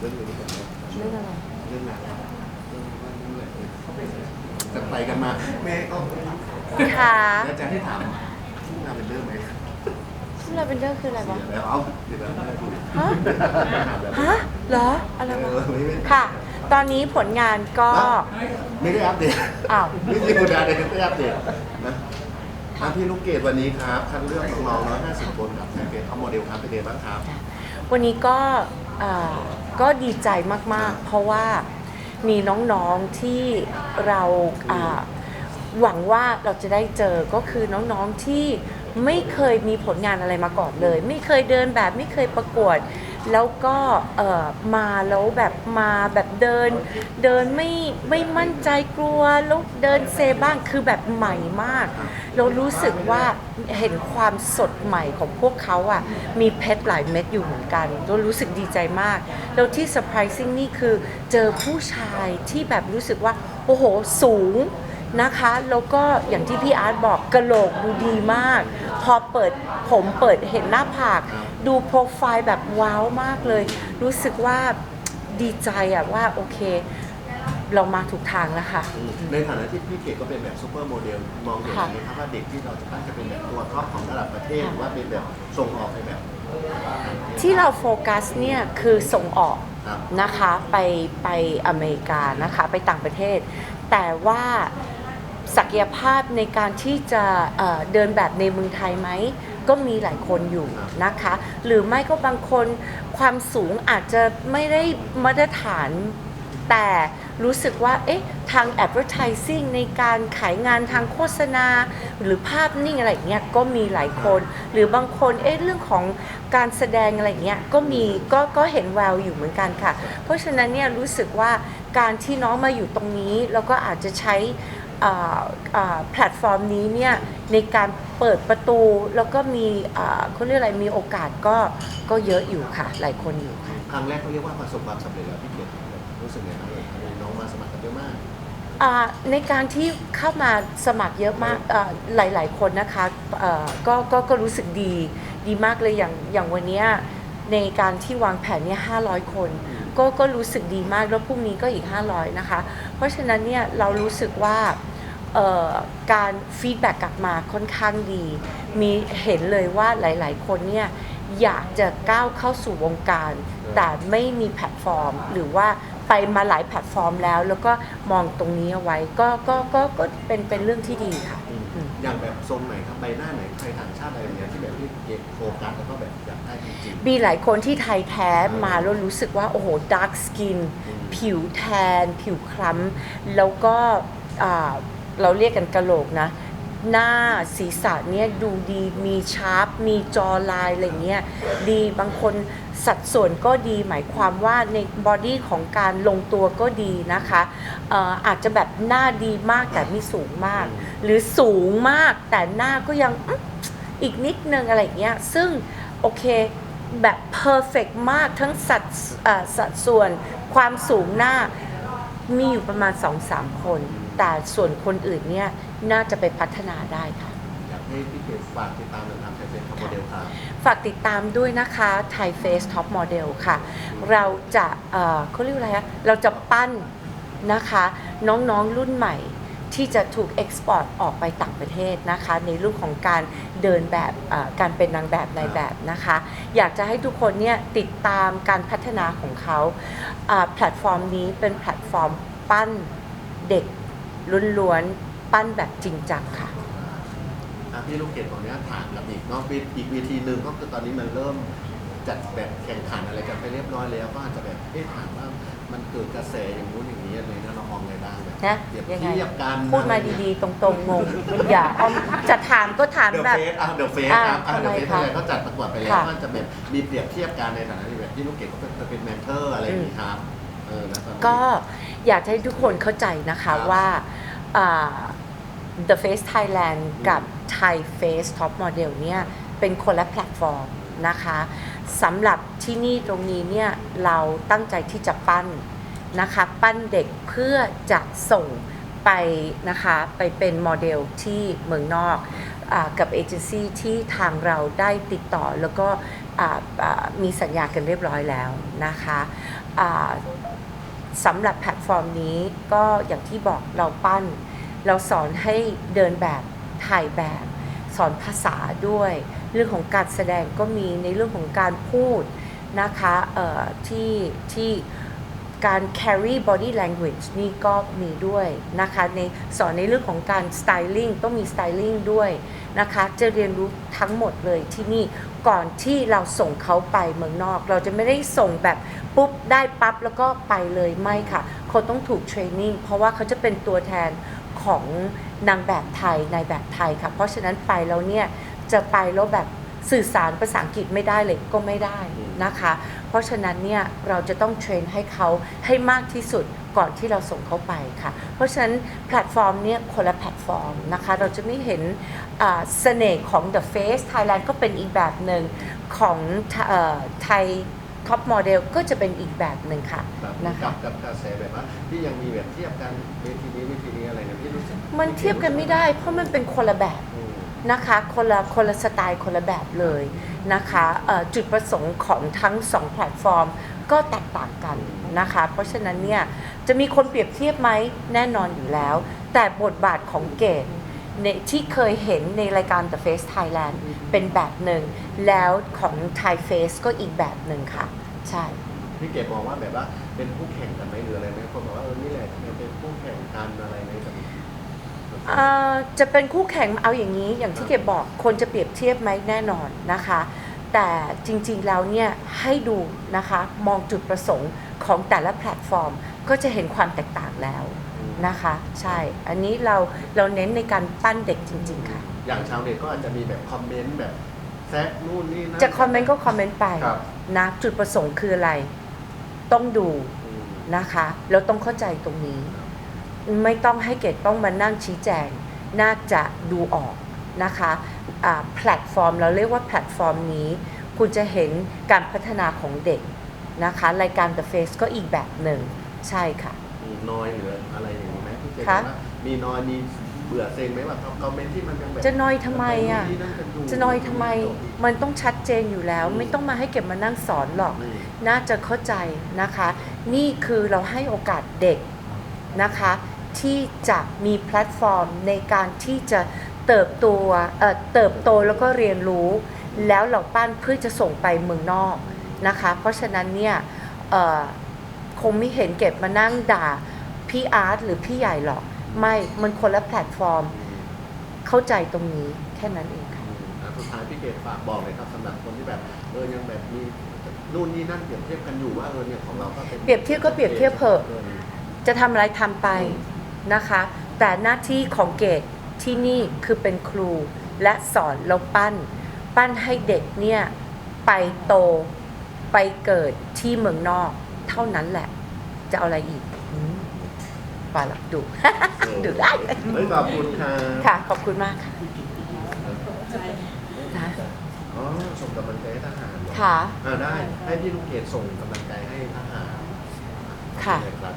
เรื่องนี้ก่อนนะเรื่องอะไร เรื่องงานเรื่องว่าเรื่องอะไรจะไปกันมาแม่ก็ค่ะแล้วจะให้ถามที่งาเป็นเรื่องไหมซึ่งเราเป็นเรื่องคืออะไรเสีวะยแล้วเอาเดี๋ยวแล้วไม่พูดฮะ ถามแล้วฮะเหรอ อะไรเอวะอไม่ไม่ค่ะ ตอนนี้ผลงานก็ ไม่ได้อัปเดต อ้าวไม่ใช่คุณอาเดนไม่ได้อัปเดตนะอะพี่ลูกเกดวันนี้ครับคัดเลือกน้องๆ150 คนกับแคมเปญท็อปโมเดลครับเป็นไงบ้างครับ วันนี้ก็เอ่อ ก็ดีใจมากๆ เพราะว่ามีน้องๆที่เราอ่าหวังว่าเราจะได้เจอก็คือน้องๆที่ไม่เคยมีผลงานอะไรมาก่อนเลย ไม่เคยเดินแบบไม่เคยประกวด แล้วก็เอ่อมาแล้วแบบมาแบบเดิน เดินไม่ไม่มั่นใจกลัวแล้วเดินเซบ้างคือแบบใหม่มาก เรารู้สึกว่าเห็นความสดใหม่ของพวกเขาอะมีเพชรหลายเม็ดอยู่เหมือนกันเรารู้สึกดีใจมาก แล้วที่เซอร์ไพรส์ซิ่งนี่คือเจอผู้ชายที่แบบรู้สึกว่าโอ้โหสูงนะคะ แล้วก็อย่างที่พี่อาร์ตบอกกระโหลกดูดีมาก พอเปิดผมเปิดเห็นหน้าผาก ดูโปรไฟล์แบบว้าวมากเลย รู้สึกว่าดีใจอะว่าโอเค เรามาถูกทางแล้วค่ะ ในฐานะที่พี่เกดก็เป็นแบบซูเปอร์โมเดลมองเห็นค่ะไหมครับว่าเด็กที่เราจะตั้งจะเป็นแบบตัวท็อปของระดับประเทศหรือว่าเป็นแบบส่งออกไปแบบ ที่เราโฟกัสเนี่ยคือส่งออกครับนะคะไปไปอเมริกานะคะไปต่างประเทศ แต่ว่า ศักยภาพในการที่จะเดินแบบในเมืองไทยไหมก็มีหลายคนอยู่นะคะ หรือไม่ก็บางคนความสูงอาจจะไม่ได้มาตรฐาน แต่รู้สึกว่าเอ๊ะทาง advertising ในการขายงานทางโฆษณา หรือภาพนิ่งอะไรเงี้ยก็มีหลายคน หรือบางคนเอ๊ะเรื่องของการแสดงอะไรเงี้ยก็มีก็ก็เห็นแววอยู่เหมือนกันค่ะ เพราะฉะนั้นเนี่ยรู้สึกว่าการที่น้องมาอยู่ตรงนี้แล้วก็อาจจะใช้ แพลตฟอร์มนี้เนี่ยในการเปิดประตูแล้วก็มีอ่าเขาเรียกอะไรมีโอกาสก็ก็เยอะอยู่ค่ะ หลายคนอยู่ค่ะ ครั้งแรกเขาเรียกว่าประสบความสำเร็จแล้วพี่เกดรู้สึกไงบ้างเลยมีน้องมาสมัครกันเยอะมากอ่าในการที่เข้ามาสมัครเยอะมากอ่าหลาย ๆ คนนะคะเอ่อก็ก็ก็รู้สึกดีดีมากเลยอย่างอย่างวันเนี้ยในการที่วางแผนเนี่ย500 คน ก็ก็รู้สึกดีมากแล้วพรุ่งนี้ก็อีก 500 นะคะ เพราะฉะนั้นเนี่ยเรารู้สึกว่าเอ่อ การฟีดแบ็กกลับมาค่อนข้างดี มีเห็นเลยว่าหลาย ๆ คนเนี่ยอยากจะก้าวเข้าสู่วงการ แต่ไม่มีแพลตฟอร์ม หรือว่าไปมาหลายแพลตฟอร์มแล้ว แล้วก็มองตรงนี้เอาไว้ก็ก็ก็ก็เป็นเป็นเรื่องที่ดีค่ะอืมอย่างแบบทรงไหนครับใบหน้าไหนใครต่างชาติอะไรอย่างเงี้ยที่แบบพี่เกดโฟกัสแล้วก็แบบอยากได้จริงมีหลายคนที่ไทยแท้มาแล้วรู้สึกว่า โอ้โหดาร์กสกินอืมผิวแทน ผิวคล้ำแล้วก็อ่า เราเรียกกันกะโหลกนะ หน้าศีรษะเนี่ยดูดีมีชาร์ปมีจอลายอะไรเงี้ยดีบางคนสัดส่วนก็ดีหมายความว่าในบอดี้ของการลงตัวก็ดีนะคะเอ่ออาจจะแบบหน้าดีมากแต่ไม่สูงมาก หรือสูงมากแต่หน้าก็ยังอื้ออีกนิดนึงอะไรเงี้ยซึ่งโอเคแบบ perfect มากทั้งสัดเอ่อสัดส่วนความสูงหน้ามีอยู่ประมาณ 2-3 คน แต่ส่วนคนอื่นเนี่ยน่าจะไปพัฒนาได้ค่ะๆอยากให้พี่เกดฝากติดตามหนะครับแคมเปญท็อปโมเดลครับ ฝากติดตามด้วยนะคะไทยเฟสท็อปโมเดลค่ะ เราจะเอ่อเขาเรียกว่าอะไรคะเราจะปั้นนะคะ น้องๆรุ่นใหม่ที่จะถูกเอ็กซ์พอร์ตออกไปต่างประเทศนะคะ ในเรื่องของการเดินแบบเอ่อการเป็นนางแบบในายแบบนะคะ อยากจะให้ทุกคนเนี่ยติดตามการพัฒนาของเขาอ่าแพลตฟอร์มนี้เป็นแพลตฟอร์มปั้นเด็ก ล้วนๆ ปั้นแบบจริงจังค่ะ อะพี่ลูกเกดบอกเนี้ยถามกับอีกเนอกอีกเวทีหนึ่งก็คือตอนนี้มันเริ่มจัดแบบแข่งขันอะไรกันไปเรียบร้อยแล้ว ก็อาจจะแบบเอ๊ะถามว่ามันเกิดกระแสอย่างนู้นอย่างนี้อะไรนะเรามองไงบ้างแบบนะเปรียบยังไง เทียบกันพูดมาดีๆ ตรงๆ งง อย่าเอาจะถามก็ถามเดอะแบบ เฟสอะเดอะเฟสอ่าครับอะเดอะเฟสทำไมคะอะไรก็จัดประกวดไปแล้วค่ะ ก็จะแบบมีเปรียบเทียบกันในฐานะที่แบบที่ลูกเกดก็จะเป็นแมนเทอร์อะไรอย่างนี้ครับเออนะตอนนี้ก็ อยากให้ทุกคนเข้าใจนะครัคะบว่าอ่า The Face Thailand กับ Thai Face Top Model เนี่ยเป็นคนละแพลตฟอร์มนะคะสำหรับที่นี่ตรงนี้เนี่ยเราตั้งใจที่จะปั้นนะคะปั้นเด็กเพื่อจะส่งไปนะคะไปเป็นโมเดลที่เมืองนอกอากับเอเจนซี่ที่ทางเราได้ติดต่อแล้วก็อ่าอ่ามีสัญญากันเรียบร้อยแล้วนะคะอ่า สำหรับแพลตฟอร์มนี้ก็อย่างที่บอกเราปั้น เราสอนให้เดินแบบถ่ายแบบ สอนภาษาด้วย เรื่องของการแสดงก็มีในเรื่องของการพูดนะคะเอ่อที่ที่การ carry body language นี่ก็มีด้วยนะคะในสอนในเรื่องของการ styling ต้องมี styling ด้วยนะคะจะเรียนรู้ทั้งหมดเลยที่นี่ก่อนที่เราส่งเขาไปเมืองนอก เราจะไม่ได้ส่งแบบ ปุ๊บได้ปั๊บแล้วก็ไปเลยไม่ค่ะ เขาต้องถูกเทรนนิ่งเพราะว่าเขาจะเป็นตัวแทนของนางแบบไทยนายแบบไทยค่ะ เพราะฉะนั้นไปแล้วเนี่ยจะไปแล้วแบบสื่อสารภาษาอังกฤษไม่ได้เลยก็ไม่ได้นะคะ เพราะฉะนั้นเนี่ยเราจะต้องเทรนให้เขาให้มากที่สุดก่อนที่เราส่งเขาไปค่ะ เพราะฉะนั้นแพลตฟอร์มเนี่ยคนละแพลตฟอร์มนะคะ เราจะไม่เห็นเสน่ห์ของ The Face Thailand ก็เป็นอีกแบบหนึ่งของไทย ท็อปโมเดลก็จะเป็นอีกแบบหนึ่งค่ะแบบนะกัคะ บกับกระแสแบบว่าที่ยังมีแบบเทียบกันเวทีนี้เวทีนี้อะไรเนี่ยพี่รู้สึกมันเทียบกันไม่ได้ เพราะมันเป็นคนละแบบอืม นะคะคนละคนละสไตล์คนละแบบเลยนะคะเอ่อจุดประสงค์ของทั้งสองแพลตฟอร์มก็แตกต่างกันนะคะ เพราะฉะนั้นเนี่ยจะมีคนเปรียบเทียบไหมแน่นอนอยู่แล้ว แต่บทบาทของเกด ในที่เคยเห็นในรายการ The Face Thailand เป็นแบบหนึ่ง แล้วของ Thai Face ก็อีกแบบหนึ่งค่ะ ใช่ พี่เก็บมองว่าแบบว่าเป็นคู่แข่งกันไหมหรืออะไรไหมคนบอกว่าเออนี่แหละเป็นคู่แข่งกันอะไรไหมกับเอ่อจะเป็นคู่แข่งเอาอย่างนี้อย่างที่เก็บบอกคนจะเปรียบเทียบไหมแน่นอนนะคะ แต่จริงๆแล้วเนี่ยให้ดูนะคะ มองจุดประสงค์ของแต่ละแพลตฟอร์ม ก็จะเห็นความแตกต่างแล้ว นะคะ ใช่ อันนี้เราเราเน้นในการปั้นเด็กจริง ๆ ค่ะ อย่างชาวเน็ตก็อาจจะมีแบบคอมเมนต์แบบแซะนู่นนี่นั่นจะคอมเมนต์ก็คอมเมนต์ไปครับ นะจุดประสงค์คืออะไร ต้องดูอืมนะคะแล้วต้องเข้าใจตรงนี้ ไม่ต้องให้เกดต้องมานั่งชี้แจง น่าจะดูออกนะคะอ่าแพลตฟอร์มเราเรียกว่าแพลตฟอร์มนี้ คุณจะเห็นการพัฒนาของเด็กนะคะ รายการ The Face ก็อีกแบบหนึ่ง ใช่ค่ะ มีนอยหรืออะไรอย่างนี้ไหมพี่เก็บคะว่ามีนอยมีเบื่อเซ็งไหมว่าคอมเมนต์ที่มันยังแบบจะนอยทำไมอะนู่นนี่นั่นกันยู่จะนอยทำไมมันต้องชัดเจนอยู่แล้ว ไม่ต้องมาให้เก็บมานั่งสอนหรอกอืมน่าจะเข้าใจนะคะ นี่คือเราให้โอกาสเด็กนะคะ ที่จะมีแพลตฟอร์มในการที่จะเติบโตเอ่อเติบโตแล้วก็เรียนรู้ แล้วเราปั้นเพื่อจะส่งไปเมืองนอกนะคะ เพราะฉะนั้นเนี่ยเอ่อ คงไม่เห็นเก็บมานั่งด่าพี่อาร์ตหรือพี่ใหญ่หรอก ไม่มันคนละแพลตฟอร์ม เข้าใจตรงนี้แค่นั้นเองค่ะอืมอะสุดท้ายพี่เกดฝากบอกเลยครับสำหรับคนที่แบบเออยังแบบมีนู่นนี่นั่นเปรียบเทียบกันอยู่ว่าเออเนี่ยของเราก็เป็นเปรียบเทียบก็เปรียบเทียบเถอะจะทำอะไรทำไปนะคะ แต่หน้าที่ของเกดที่นี่คือเป็นครูและสอนแล้วปั้น ปั้นให้เด็กเนี่ยไปโตไปเกิดที่เมืองนอก เท่านั้นแหละ จะเอาอะไรอีกอืมปล่าหลักดุเออดุได้เฮ้ยขอบคุณค่ะค่ะ ขอบคุณมากค่ะนะอ๋อส่งกำลังใจให้ทหารเหรอค่ะ อ่าได้ให้พี่ลูกเกดส่งกำลังใจให้ทหารค่ะได้ครับ